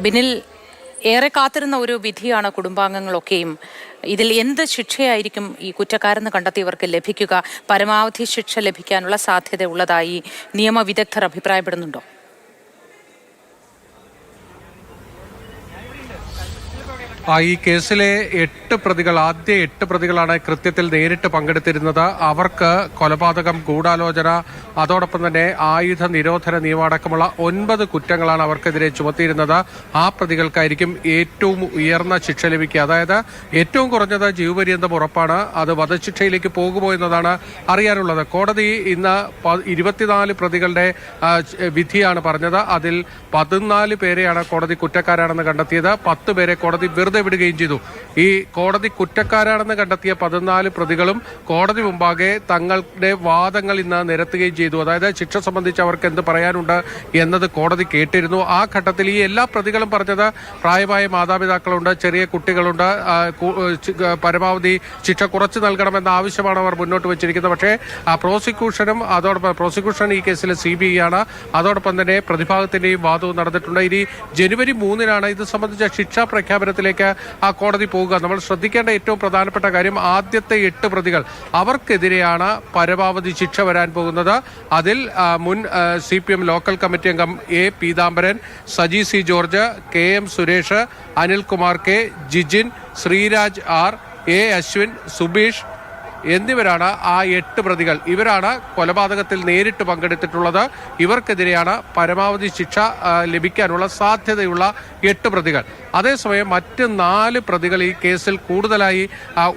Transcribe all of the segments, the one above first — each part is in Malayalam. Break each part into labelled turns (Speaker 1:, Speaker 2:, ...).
Speaker 1: ബിനിൽ ഏറെ കാത്തിരുന്ന ഒരു വിധിയാണ് കുടുംബാംഗങ്ങളൊക്കെയും. ഇതിൽ എന്ത് ശിക്ഷയായിരിക്കും ഈ കുറ്റക്കാരെന്ന് കണ്ടെത്തിയവർക്ക് ലഭിക്കുക? പരമാവധി ശിക്ഷ ലഭിക്കാനുള്ള സാധ്യത ഉള്ളതായി നിയമവിദഗ്ധർ അഭിപ്രായപ്പെടുന്നുണ്ടോ?
Speaker 2: ഈ കേസിലെ എട്ട് പ്രതികൾ ആദ്യ എട്ട് പ്രതികളാണ് കൃത്യത്തിൽ നേരിട്ട് പങ്കെടുത്തിരുന്നത്. അവർക്ക് കൊലപാതകം ഗൂഢാലോചന അതോടൊപ്പം തന്നെ ആയുധ നിരോധന നിയമം അടക്കമുള്ള ഒൻപത് കുറ്റങ്ങളാണ് അവർക്കെതിരെ ചുമത്തിയിരുന്നത്. ആ പ്രതികൾക്കായിരിക്കും ഏറ്റവും ഉയർന്ന ശിക്ഷ ലഭിക്കുക. അതായത് ഏറ്റവും കുറഞ്ഞത് ജീവപര്യന്തം ഉറപ്പാണ്. അത് വധശിക്ഷയിലേക്ക് പോകുമോ എന്നതാണ് അറിയാനുള്ളത്. കോടതി ഇന്ന് ഇരുപത്തിനാല് പ്രതികളുടെ വിധിയാണ് പറഞ്ഞത്. അതിൽ പതിനാല് പേരെയാണ് കോടതി കുറ്റക്കാരാണെന്ന് കണ്ടെത്തിയത്. പത്ത് പേരെ കോടതി വെറുതെ വിടുകയും ചെയ്തു. ഈ കോടതി കുറ്റക്കാരാണെന്ന് കണ്ടെത്തിയ പതിനാല് പ്രതികളും കോടതി മുമ്പാകെ തങ്ങളുടെ വാദങ്ങൾ ഇന്ന് നിരത്തുകയും ചെയ്തു. അതായത് ശിക്ഷ സംബന്ധിച്ച് അവർക്ക് എന്ത് പറയാനുണ്ട് എന്നത് കോടതി കേട്ടിരുന്നു. ആ ഘട്ടത്തിൽ ഈ എല്ലാ പ്രതികളും പറഞ്ഞത് പ്രായമായ മാതാപിതാക്കളുണ്ട് ചെറിയ കുട്ടികളുണ്ട് പരമാവധി ശിക്ഷ കുറച്ചു നൽകണമെന്ന ആവശ്യമാണ് അവർ മുന്നോട്ട് വെച്ചിരിക്കുന്നത്. പക്ഷേ ആ പ്രോസിക്യൂഷനും അതോടൊപ്പം പ്രോസിക്യൂഷൻ ഈ കേസിലെ സി ബി ആണ്. അതോടൊപ്പം തന്നെ പ്രതിഭാഗത്തിന്റെയും വാദവും നടന്നിട്ടുണ്ട്. ഇനി ജനുവരി മൂന്നിനാണ് ഇത് സംബന്ധിച്ച ശിക്ഷാ പ്രഖ്യാപനത്തിലേക്ക് ആ കോടതി പോകുക. നമ്മൾ ശ്രദ്ധിക്കേണ്ട ഏറ്റവും പ്രധാനപ്പെട്ട കാര്യം ആദ്യത്തെ എട്ട് പ്രതികൾ. അവർക്കെതിരെയാണ് പരമാവധി ശിക്ഷ വരാൻ പോകുന്നത്. അതിൽ മുൻ C P M local committee അംഗം A Peethambaran Saji C George K M Suresh Anilkumar K Jijin Sreeraj R A Ashwin Subeesh എന്നിവരാണ് ആ എട്ട് പ്രതികൾ. ഇവരാണ് കൊലപാതകത്തിൽ നേരിട്ട് പങ്കെടുത്തിട്ടുള്ളത്. ഇവർക്കെതിരെയാണ് പരമാവധി ശിക്ഷ ലഭിക്കാനുള്ള സാധ്യതയുള്ള എട്ട് പ്രതികൾ. അതേസമയം മറ്റ് നാല് പ്രതികൾ ഈ കേസിൽ കൂടുതലായി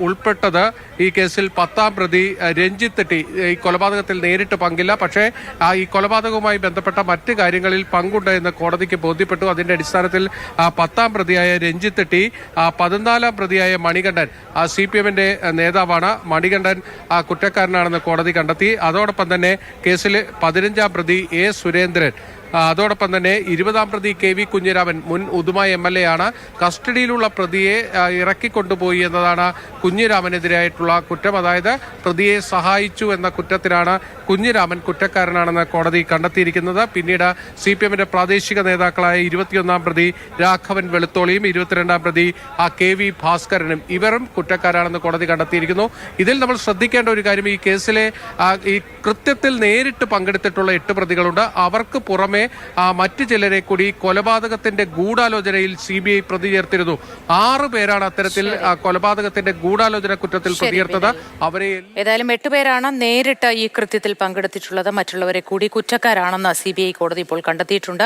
Speaker 2: ഉൾപ്പെട്ടത് ഈ കേസിൽ പത്താം പ്രതി രഞ്ജിത്ത് ടി ഈ കൊലപാതകത്തിൽ നേരിട്ട് പങ്കില്ല. പക്ഷേ ഈ കൊലപാതകവുമായി ബന്ധപ്പെട്ട മറ്റ് കാര്യങ്ങളിൽ പങ്കുണ്ട് എന്ന് കോടതിക്ക് ബോധ്യപ്പെട്ടു. അതിന്റെ അടിസ്ഥാനത്തിൽ പത്താം പ്രതിയായ രഞ്ജിത്ത് ടി പതിനാലാം പ്രതിയായ മണികണ്ഠൻ സി പി എമ്മിന്റെ നേതാവാണ് മണികണ്ഠൻ കുറ്റക്കാരനാണെന്ന് കോടതി കണ്ടെത്തി. അതോടൊപ്പം തന്നെ കേസിൽ പതിനഞ്ചാം പ്രതി എ സുരേന്ദ്രൻ അതോടൊപ്പം തന്നെ ഇരുപതാം പ്രതി കെ വി കുഞ്ഞിരാമൻ മുൻ ഉദുമ എം എൽ എ ആണ് കസ്റ്റഡിയിലുള്ള പ്രതിയെ ഇറക്കിക്കൊണ്ടുപോയി എന്നതാണ് കുഞ്ഞിരാമനെതിരായിട്ടുള്ള കുറ്റം. അതായത് പ്രതിയെ സഹായിച്ചു എന്ന കുറ്റത്തിലാണ് കുഞ്ഞിരാമൻ കുറ്റക്കാരനാണെന്ന് കോടതി കണ്ടെത്തിയിരിക്കുന്നത്. പിന്നീട് സി പി എമ്മിന്റെ പ്രാദേശിക നേതാക്കളായ ഇരുപത്തിയൊന്നാം പ്രതി രാഘവൻ വെളുത്തോളിയും ഇരുപത്തിരണ്ടാം പ്രതി ആ കെ വി ഭാസ്കരനും ഇവരും കുറ്റക്കാരാണെന്ന് കോടതി കണ്ടെത്തിയിരിക്കുന്നു. ഇതിൽ നമ്മൾ ശ്രദ്ധിക്കേണ്ട ഒരു കാര്യം ഈ കേസിലെ ഈ കൃത്യത്തിൽ നേരിട്ട് പങ്കെടുത്തിട്ടുള്ള എട്ട് പ്രതികളുണ്ട്. അവർക്ക് പുറമെ ആ, മറ്റു ചിലരെ കൂടി കൊലപാതകത്തിന്റെ ഗൂഢാലോചനയിൽ സി ബി ഐ പ്രതി ചേർത്തിരുന്നു ആറ് പേരാണ് അത്തരത്തിൽ കൊലപാതകത്തിന്റെ ഗൂഢാലോചന കുറ്റത്തിൽ പ്രതി ചേർത്തത് അവരെ
Speaker 1: ഏതായാലും എട്ടുപേരാണ് നേരിട്ട് ഈ കൃത്യത്തിൽ പങ്കെടുത്തിട്ടുള്ളത്. മറ്റുള്ളവരെ കൂടി കുറ്റക്കാരാണെന്ന് സി കോടതി ഇപ്പോൾ കണ്ടെത്തിയിട്ടുണ്ട്.